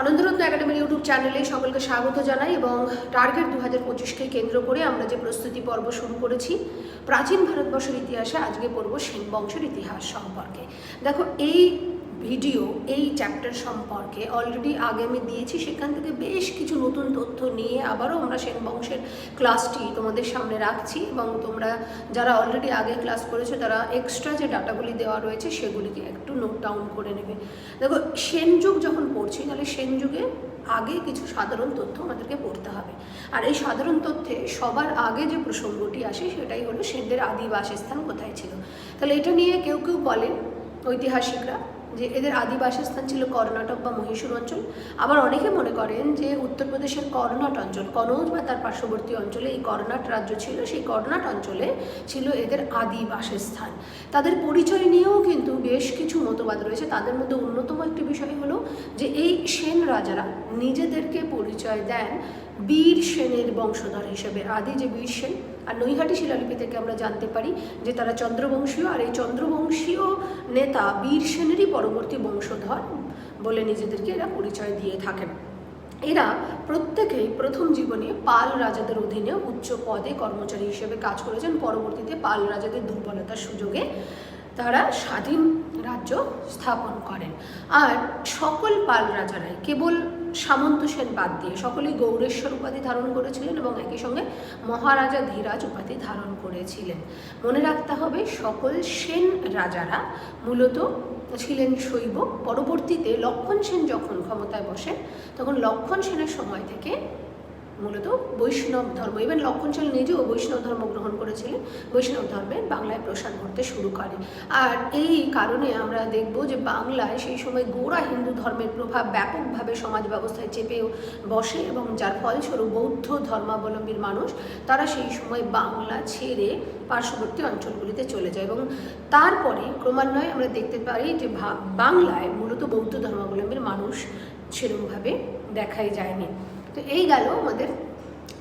আনন্দরত্ন একাডেমির ইউটিউব চ্যানেলে সকলকে স্বাগত জানাই এবং টার্গেট দু হাজার পঁচিশকে কেন্দ্র করে আমরা যে প্রস্তুতি পর্ব শুরু করেছি, প্রাচীন ভারতবর্ষের ইতিহাসে আজকে পড়ব সেন বংশের ইতিহাস সম্পর্কে। দেখো, এই ভিডিও এই চ্যাপ্টার সম্পর্কে অলরেডি আগে আমি দিয়েছি। সেখান থেকে বেশ কিছু নতুন তথ্য নিয়ে আবারও আমরা সেন বংশের ক্লাসটি তোমাদের সামনে রাখছি এবং তোমরা যারা অলরেডি আগে ক্লাস করেছ, তারা এক্সট্রা যে ডাটাগুলি দেওয়া রয়েছে, সেগুলিকে একটু নোট ডাউন করে নেবে। দেখো, সেন যুগ যখন পড়ছি, তাহলে সেন যুগে আগে কিছু সাধারণ তথ্য আমাদেরকে পড়তে হবে। আর এই সাধারণ তথ্যে সবার আগে যে প্রসঙ্গটি আসে, সেটাই হলো সেনদের আদি বাসস্থান কোথায় ছিল? তাহলে এটা নিয়ে কেউ কেউ বলেন ঐতিহাসিকরা। যে এদের আদি বাসস্থান ছিল কর্ণাটক বা মহীশূর অঞ্চল। আবার অনেকে মনে করেন যে উত্তরপ্রদেশের কর্ণাট অঞ্চল, কনৌজ বা তার পার্শ্ববর্তী অঞ্চলে এই কর্ণাট রাজ্য ছিল, সেই কর্ণাট অঞ্চলে ছিল এদের আদি বাসস্থান তাদের পরিচয় নিয়েও কিন্তু বেশ কিছু মতবাদ রয়েছে। তাদের মধ্যে অন্যতম একটি বিষয় হলো যে এই সেন রাজারা নিজেদেরকে পরিচয় দেন বীর সেনের বংশধর হিসেবে। আদি যে বীর সেন, আর নৈহাটি শিলালিপি থেকে আমরা জানতে পারি যে তারা চন্দ্রবংশীয়, আর এই চন্দ্রবংশীয় নেতা বীর সেনেরই পরবর্তী বংশধর বলে নিজেদেরকে এরা পরিচয় দিয়ে থাকেন। এরা প্রত্যেকেই প্রথম জীবনে পাল রাজাদের অধীনে উচ্চ পদে কর্মচারী হিসেবে কাজ করেছেন। পরবর্তীতে পাল রাজাদের দুর্বলতার সুযোগে তারা স্বাধীন রাজ্য স্থাপন করেন। আর সকল পাল রাজারাই কেবল সামন্ত সেন বাদ দিয়ে সকলেই গৌরেশ্বর উপাধি ধারণ করেছিলেন এবং একই সঙ্গে মহারাজা ধীরাজ উপাধি ধারণ করেছিলেন। মনে রাখতে হবে, সকল সেন রাজারা মূলত ছিলেন শৈব। পরবর্তীতে লক্ষণ সেন যখন ক্ষমতায় বসেন, তখন লক্ষণ সেনের সময় থেকে মূলত বৈষ্ণব ধর্ম ইভেন লক্ষণ সেন নিজেও বৈষ্ণব ধর্ম গ্রহণ করেছিলেন। বৈষ্ণব ধর্মে বাংলায় প্রসার ঘটতে শুরু করে। আর এই কারণে আমরা দেখব যে বাংলায় সেই সময় গোড়া হিন্দু ধর্মের প্রভাব ব্যাপকভাবে সমাজ ব্যবস্থায় চেপেও বসে এবং যার ফলস্বরূপ বৌদ্ধ ধর্মাবলম্বীর মানুষ, তারা সেই সময় বাংলা ছেড়ে পার্শ্ববর্তী অঞ্চলগুলিতে চলে যায় এবং তারপরে ক্রমান্বয়ে আমরা দেখতে পারি যে বাংলায় মূলত বৌদ্ধ ধর্মাবলম্বীর মানুষ সেরকমভাবে দেখাই যায়নি। তো এই গেল আমাদের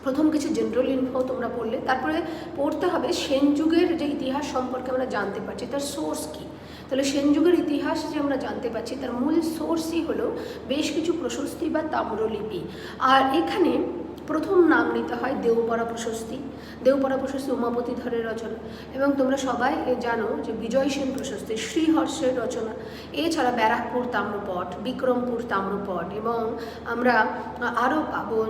প্রথম কিছু জেনারেল ইনফো তোমরা পড়লে। তারপরে পড়তে হবে সেন যুগের যে ইতিহাস সম্পর্কে আমরা জানতে পারছি, তার সোর্স কী? তাহলে সেন যুগের ইতিহাস যে আমরা জানতে পারছি, তার মূল সোর্সই হলো বেশ কিছু প্রশস্তি বা তাম্রলিপি। আর এখানে প্রথম নাম নিতে হয় দেওপাড়া প্রশস্তি। দেওপাড়া প্রশস্তি উমাপতি ধরের রচনা। এবং তোমরা সবাই জানো যে বিজয় সেন প্রশস্তি শ্রীহর্ষের রচনা। এছাড়া ব্যারাকপুর তাম্রপট, বিক্রমপুর তাম্রপট এবং আমরা আরও পাবো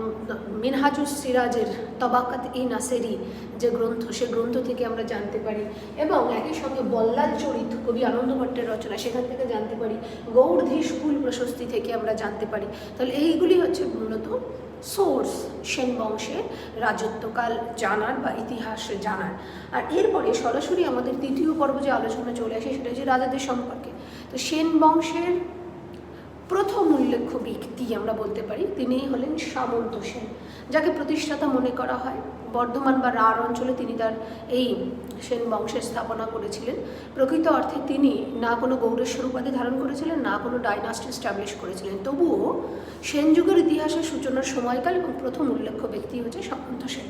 মিনহাজুস সিরাজের তবাকাত ই নাসেরি যে গ্রন্থ, সে গ্রন্থ থেকে আমরা জানতে পারি। এবং একই সঙ্গে বল্লাল চরিত কবি আনন্দ ভট্টের রচনা, সেখান থেকে জানতে পারি। গৌড়ধীশ কুল প্রশস্তি থেকে আমরা জানতে পারি। তাহলে এইগুলি হচ্ছে মূলত সোর্স সেন বংশের রাজত্বকাল জানার বা ইতিহাস জানার। আর এরপরে সরাসরি আমাদের দ্বিতীয় পর্ব যে আলোচনা চলে আসে সেটা হচ্ছে রাজাদের সম্পর্কে। তো সেন বংশের প্রথম উল্লেখ্য ব্যক্তি আমরা বলতে পারি, তিনিই হলেন সামন্ত সেন। যাকে প্রতিষ্ঠাতা মনে করা হয়। বর্ধমান বা রাঢ় অঞ্চলে তিনি তার এই সেন বংশের স্থাপনা করেছিলেন। প্রকৃত অর্থে তিনি না কোনো গৌরেশ্বর উপাধি ধারণ করেছিলেন, না কোনো ডাইনাস্টি স্টাবলিশ করেছিলেন। তবুও সেন যুগের ইতিহাসের সূচনার সময়কাল এবং প্রথম উল্লেখ্য ব্যক্তি হচ্ছে সামন্ত সেন।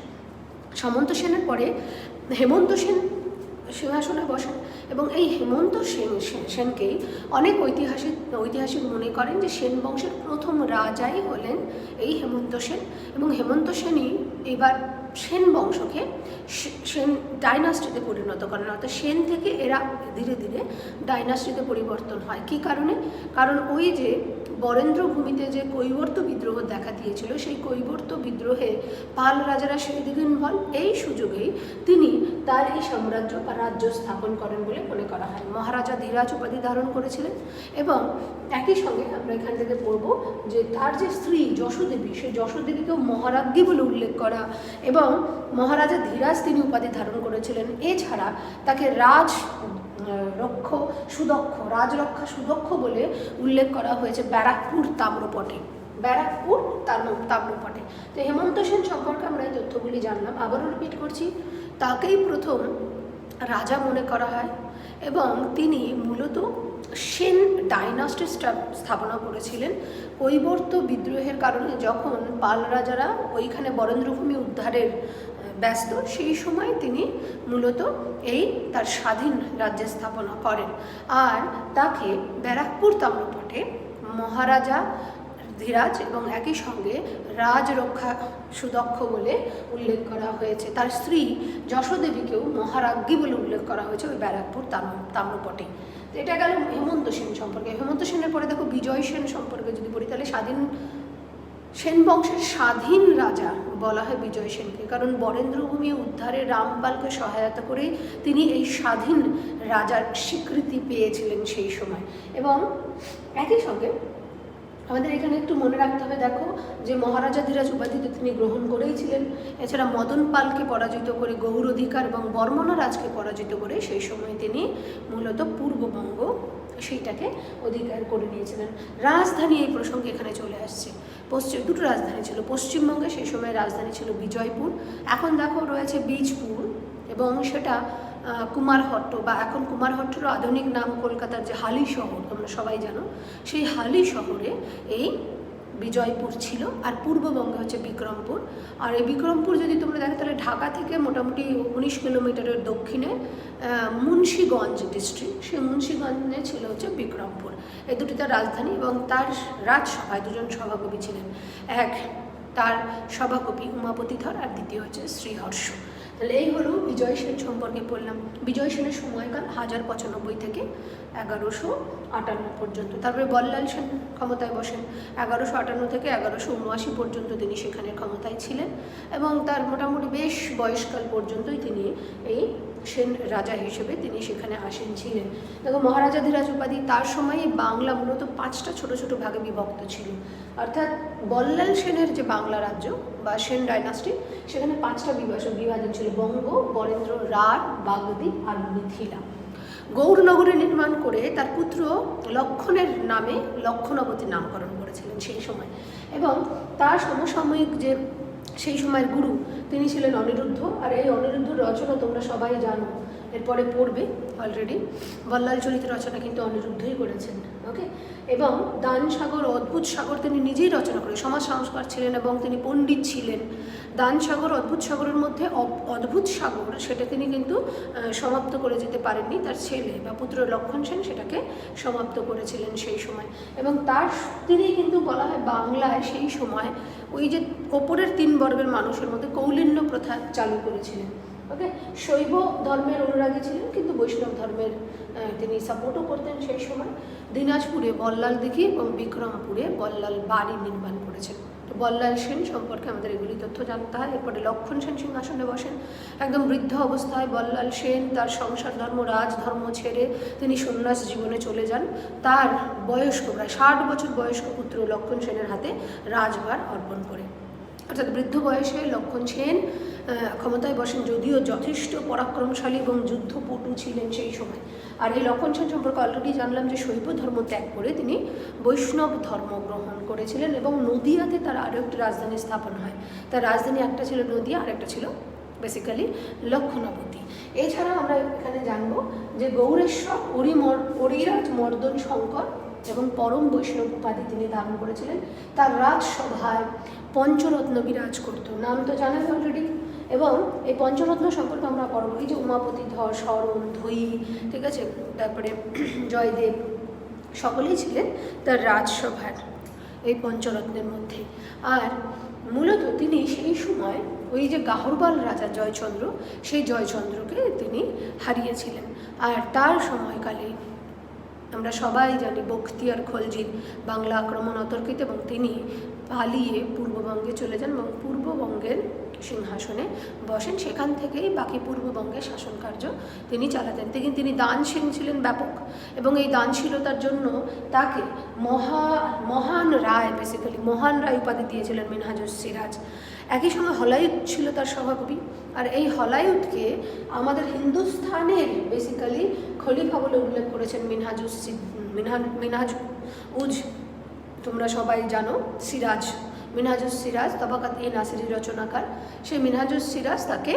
সামন্ত সেনের পরে হেমন্ত সেন সিংহাসনে বসেন এবং এই হেমন্ত সেন, সেন- সেনকেই অনেক ঐতিহাসিক ঐতিহাসিক মনে করেন যে সেন বংশের প্রথম রাজাই হলেন এই হেমন্ত সেন এবং হেমন্ত সেনই এবার সেন বংশকে সেন ডাইনাস্টিতে পরিণত করেন। অর্থাৎ সেন থেকে এরা ধীরে ধীরে ডাইনাস্টিতে পরিবর্তন হয়। কী কারণে? কারণ ওই যে বরেন্দ্র ভূমিতে যে কৈবর্ত বিদ্রোহ দেখা দিয়েছিল, সেই কৈবর্ত বিদ্রোহে পাল রাজারা সেই দিকে ইনভলভ এই সুযোগেই তিনি তার এই সাম্রাজ্য বা রাজ্য স্থাপন করেন বলে মনে করা হয়। মহারাজা ধীরাজ উপাধি ধারণ করেছিলেন এবং একই সঙ্গে আমরা এখান থেকে পড়ব যে তার যে স্ত্রী যশোদেবী, সেই যশোদেবীকেও মহারাজ্ঞী বলে উল্লেখ করা এবং মহারাজা ধীরাজ তিনি উপাধি ধারণ করেছিলেন। এছাড়া তাকে রাজ রক্ষ সুদক্ষ, রাজরক্ষা সুদক্ষ বলে উল্লেখ করা হয়েছে ব্যারাকপুর তাম্রপটে। ব্যারাকপুর তাম্র- তাম্রপটে। তো হেমন্ত সেন সম্পর্কে আমরা এই তথ্যগুলি জানলাম। আবারও রিপিট করছি। তাকেই প্রথম রাজা মনে করা হয় এবং তিনি মূলত সেন ডাইনাস্টি স্থাপনা করেছিলেন কৈবর্ত বিদ্রোহের কারণে। যখন পাল রাজারা ওইখানে বরেন্দ্রভূমি উদ্ধারের ব্যস্ত, সেই সময় তিনি মূলত এই তার স্বাধীন রাজ্যে স্থাপনা করেন। আর তাকে ব্যারাকপুর তাম্রপটে মহারাজা ধীরাজ এবং একই সঙ্গে রাজরক্ষা সুদক্ষ বলে উল্লেখ করা হয়েছে। তার স্ত্রী যশোদেবীকেও মহারাজ্ঞী বলে উল্লেখ করা হয়েছে ওই ব্যারাকপুর তাম্র তাম্রপটে তো এটা গেল হেমন্ত সেন সম্পর্কে। হেমন্ত সেনের পরে দেখো বিজয় সেন সম্পর্কে যদি পড়ি তাহলে স্বাধীন সেন বংশের স্বাধীন রাজা বলা হয় বিজয় সেনকে, কারণ বরেন্দ্রভূমি উদ্ধারে রামপালকে সহায়তা করে তিনি এই স্বাধীন রাজার স্বীকৃতি পেয়েছিলেন সেই সময়। এবং একই সঙ্গে আমাদের এখানে একটু মনে রাখতে হবে, দেখো যে মহারাজা ধীরাজ উপাধিতে তিনি গ্রহণ করেইছিলেন এছাড়া মদন পালকে পরাজিত করে গৌর অধিকার এবং বর্মনা রাজকে পরাজিত করে সেই সময় তিনি মূলত পূর্ববঙ্গ সেইটাকে অধিকার করে নিয়েছিলেন। রাজধানী এই প্রসঙ্গে এখানে চলে আসছে। পশ্চিম, দুটো রাজধানী ছিল। পশ্চিমবঙ্গে সেই সময় রাজধানী ছিল বিজয়পুর। এখন দেখো রয়েছে বীজপুর এবং সেটা কুমারহট্ট বা এখন কুমারহট্টেরও আধুনিক নাম কলকাতার যে হালি শহর, তোমরা সবাই জানো, সেই হালি শহরে এই বিজয়পুর ছিল আর পূর্ববঙ্গে হচ্ছে বিক্রমপুর। আর এই বিক্রমপুর যদি তোমরা দেখো, তাহলে ঢাকা থেকে মোটামুটি উনিশ কিলোমিটারের দক্ষিণে মুন্সীগঞ্জ ডিস্ট্রিক্ট সেই মুন্সিগঞ্জে ছিল হচ্ছে বিক্রমপুর। এই দুটি তার রাজধানী এবং তার রাজসভায় দুজন সভাকবি ছিলেন। এক তার সভাকবি উমাপতি ধর আর দ্বিতীয় হচ্ছে শ্রীহর্ষ। তাহলে এই হলো বিজয় সেন সম্পর্কে পড়লাম বিজয় সেনের সময়কাল হাজার পঁচানব্বই থেকে এগারোশো আটান্ন পর্যন্ত। তারপরে বল্লাল সেন ক্ষমতায় বসেন। এগারোশো আটান্ন থেকে এগারোশো উনআশি পর্যন্ত তিনি সেখানে ক্ষমতায় ছিলেন এবং তার মোটামুটি বেশ বয়সকাল পর্যন্তই তিনি এই সেন রাজা হিসেবে তিনি সেখানে আসেন, ছিলেন। দেখো মহারাজা ধীরাজ উপাধি তার সময়ে বাংলা মূলত পাঁচটা ছোট ছোট ভাগে বিভক্ত ছিল। অর্থাৎ বল্লাল সেনের যে বাংলা রাজ্য বা সেন ডাইনাস্টি, সেখানে পাঁচটা বিভাজন বিভাজন ছিল বঙ্গ, বরেন্দ্র রার বাগদি আর মিথিলা। গৌরনগরে নির্মাণ করে তার পুত্র লক্ষণের নামে লক্ষণবতী নামকরণ করেছিলেন সেই সময়। এবং তার সমসাময়িক যে সেই সময়ের গুরু। তিনি ছিলেন অনিরুদ্ধ। আর এই অনিরুদ্ধ রচনা তোমরা সবাই জানো। এরপরে পড়বে অলরেডি বল্লাল চরিত রচনা কিন্তু অনিরুদ্ধই করেছেন ওকে এবং দান সাগর, অদ্ভুত সাগর তিনি নিজেই রচনা করে সমাজ সংস্কার ছিলেন এবং তিনি পণ্ডিত ছিলেন। দান সাগর, অদ্ভুত সাগরের মধ্যে অদ্ভুত সাগর, সেটা তিনি কিন্তু সমাপ্ত করে যেতে পারেননি। তার ছেলে বা পুত্র লক্ষণ সেন সেটাকে সমাপ্ত করেছিলেন সেই সময়। এবং তার তিনি কিন্তু বলা হয় বাংলায় সেই সময় ওই যে ওপরের তিন বর্গের মানুষের মধ্যে কৌলিন্য প্রথা চালু করেছিলেন। ওকে, শৈব ধর্মের অনুরাগী ছিলেন, কিন্তু বৈষ্ণব ধর্মের তিনি সাপোর্টও করতেন সেই সময়। দিনাজপুরে বল্লাল দিঘি এবং বিক্রমপুরে বল্লাল বাড়ি নির্মাণ করেছেন। তো বল্লাল সেন সম্পর্কে আমাদের এগুলি তথ্য জানতে হয়। এরপরে লক্ষণ সেন সিংহাসনে বসেন। একদম বৃদ্ধ অবস্থায় বল্লাল সেন তার সংসার ধর্ম রাজধর্ম ছেড়ে তিনি সন্ন্যাস জীবনে চলে যান। তার বয়স্ক, প্রায় ষাট বছর বয়স্ক পুত্র লক্ষণ সেনের হাতে রাজভার অর্পণ করে। অর্থাৎ বৃদ্ধ বয়সে লক্ষণ সেন ক্ষমতায় বসেন যদিও যথেষ্ট পরাক্রমশালী এবং যুদ্ধপটু ছিলেন সেই সময়। আর এই লক্ষণ সেন সম্পর্কে অলরেডি জানলাম যে শৈব ধর্ম ত্যাগ করে তিনি বৈষ্ণব ধর্ম গ্রহণ করেছিলেন এবং নদিয়াতে তার আরও একটি রাজধানী স্থাপন হয়। তার রাজধানী একটা ছিল নদিয়া আর একটা ছিল বেসিক্যালি লক্ষণাবতী। এছাড়া আমরা এখানে জানব যে গৌরেশ্বর, অরিমর, অরিরাজ, মর্দন, শঙ্কর এবং পরম বৈষ্ণব উপাধি তিনি ধারণ করেছিলেন। তার রাজসভায় পঞ্চরত্ন বিরাজ করত। নাম তো জানাই অলরেডি এবং এই পঞ্চরত্ন সম্পর্কে আমরা এই যে উমাপতি ধর শরণ ধৈ ঠিক আছে? তারপরে জয়দেব, সকলেই ছিলেন তার রাজসভার এই পঞ্চরত্নের মধ্যে। আর মূলত তিনি সেই সময় ওই যে গাহরবাল রাজা জয়চন্দ্র, সেই জয়চন্দ্রকে তিনি হারিয়েছিলেন। আর তার সময়কালে আমরা সবাই জানি বখতিয়ার খলজির বাংলা আক্রমণ অতর্কিত এবং তিনি পালিয়ে পূর্ববঙ্গে চলে যান এবং পূর্ববঙ্গের সিংহাসনে বসেন। সেখান থেকেই বাকি পূর্ববঙ্গের শাসন কার্য তিনি চালাতেন। তিনি তিনি দানশীল ছিলেন ব্যাপক এবং এই দানশীলতার জন্য তাকে মহা, মহান রায় বেসিক্যালি মহান রায় উপাধি দিয়েছিলেন মিনহাজুস সিরাজ। একই সঙ্গে হলায়ুদ ছিল তার সভাকবি। আর এই হলায়ুদকে আমাদের হিন্দুস্থানের বেসিক্যালি খলিফা বলে উল্লেখ করেছেন মিনহাজুস মিনহাজ মিনহাজ উজ তোমরা সবাই জানো সিরাজ, মিনহাজুস সিরাজ, তবাকাত এ নাসিরি রচনাকার। সেই মিনহাজুস সিরাজ তাকে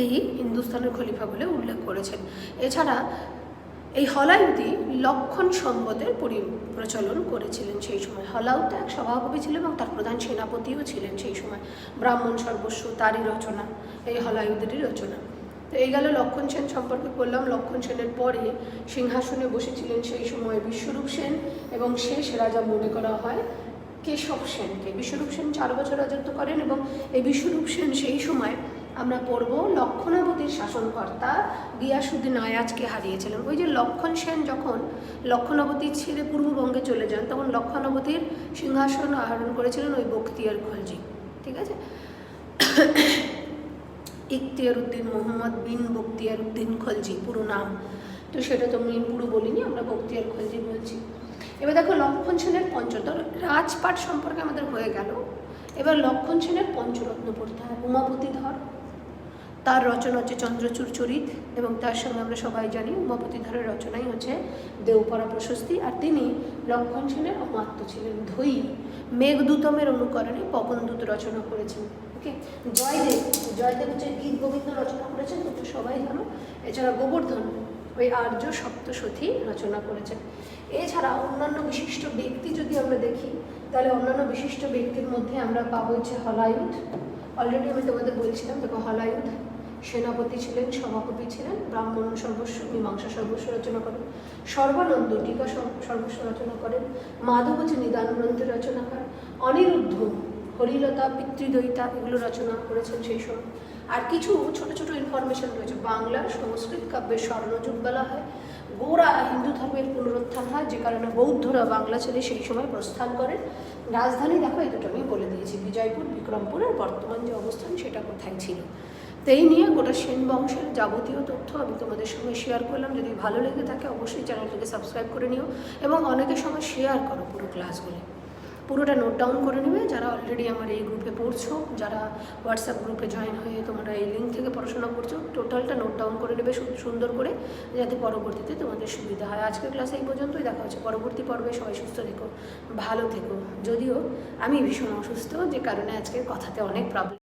এই হিন্দুস্তানের খলিফা বলে উল্লেখ করেছেন। এছাড়া এই হলায়ুতি লক্ষণ সম্পদের পরি প্রচলন করেছিলেন সেই সময়। হলাউত এক সভাকবি ছিলেন এবং তার প্রধান সেনাপতিও ছিলেন সেই সময়। ব্রাহ্মণ সর্বস্ব তারই রচনা, এই হলায়ুদেরই রচনা। তো এই গেল লক্ষণ সেন সম্পর্কে বললাম। লক্ষণ সেনের পরে সিংহাসনে বসেছিলেন সেই সময় বিশ্বরূপ সেন এবং শেষ রাজা মনে করা হয় কেশব সেনকে। বিশ্বরূপ সেন চার বছর রাজত্ব করেন এবং এই বিশ্বরূপ সেন সেই সময় আমরা পড়ব লক্ষণাবতীর শাসনকর্তা গিয়াসুদ্দিন আয়াজকে হারিয়েছিলেন। ওই যে লক্ষণ সেন যখন লক্ষণাবতী ছেড়ে পূর্ববঙ্গে চলে যান, তখন লক্ষণাবতীর সিংহাসন আহরণ করেছিলেন ওই বক্তিয়ার খলজি। ঠিক আছে? ইখতিয়ার উদ্দিন মোহাম্মদ বিন বখতিয়ার উদ্দিন খলজি, পুরো নাম। তো সেটা তো আমি পুরো বলিনি, আমরা বখতিয়ার খলজি বলছি। এবার দেখো, লক্ষণ সেনের পঞ্চতর। রাজপাট সম্পর্কে আমাদের হয়ে গেল। এবার লক্ষণ সেনের পঞ্চরত্ন পড়তে হয়। উমাপতি ধর। তার রচনা হচ্ছে চন্দ্রচূড় চরিত এবং তার সঙ্গে আমরা সবাই জানি উমাপতি ধরের রচনাই হচ্ছে দেওপাড়া প্রশস্তি। আর তিনি লক্ষণ সেনের অমাত্য ছিলেন ধৈ মেঘদূতমের অনুকরণে পবনদূত রচনা করেছেন। ওকে জয়দেব জয়দেব হচ্ছে গীত গোবিন্দ রচনা করেছেন, তোমরা সবাই জানো। এছাড়া গোবর্ধন ওই আর্য সপ্তশতী রচনা করেছেন। এছাড়া অন্যান্য বিশিষ্ট ব্যক্তি যদি আমরা দেখি, তাহলে অন্যান্য বিশিষ্ট ব্যক্তির মধ্যে আমরা পাবো হচ্ছে হলায়ুধ অলরেডি আমি তোমাদের বলছিলাম, দেখো হলায়ুধ সেনাপতি ছিলেন, সভাপতি ছিলেন, ব্রাহ্মণ সর্বস্ব, মীমাংসা সর্বস্ব রচনা করেন। সর্বানন্দ টিকা সর্বস্ব রচনা করেন। মাধব হচ্ছে নিদান রচনা করেন। অনিরুদ্ধ হরিলতা পিতৃদয়িতা এগুলো রচনা করেছেন সেই সময়। আর কিছু ছোট ছোট ইনফরমেশন রয়েছে। বাংলার সংস্কৃত কাব্যের স্বর্ণযুগ বলা হয়। গোড়া হিন্দু ধর্মের পুনরুত্থান হয়, যে কারণে বৌদ্ধরা বাংলা ছেড়ে সেই সময় প্রস্থান করেন। রাজধানী দেখো, এই দুটো আমি বলে দিয়েছি। বিজয়পুর বিক্রমপুরের বর্তমান যে অবস্থান সেটা কোথায় ছিল? তো এই নিয়ে গোটা সেন বংশের যাবতীয় তথ্য আমি তোমাদের সঙ্গে শেয়ার করলাম। যদি ভালো লেগে থাকে, অবশ্যই চ্যানেলটিকে সাবস্ক্রাইব করে নিও এবং অনেকের সঙ্গে শেয়ার করো পুরো ক্লাসগুলি পুরোটা নোট ডাউন করে নেবে। যারা অলরেডি আমার এই গ্রুপে পড়ছো, যারা হোয়াটসঅ্যাপ গ্রুপে জয়েন হয়ে তোমরা এই লিঙ্ক থেকে পড়াশোনা করছ টোটালটা নোট ডাউন করে নেবে সুন্দর করে, যাতে পরবর্তীতে তোমাদের সুবিধা হয়। আজকের ক্লাসে এই পর্যন্তই। দেখা হচ্ছে পরবর্তী পর্বে। সবাই সুস্থ থেকো, ভালো থেকো। যদিও আমি ভীষণ অসুস্থ, যে কারণে আজকের কথাতে অনেক প্রবলেম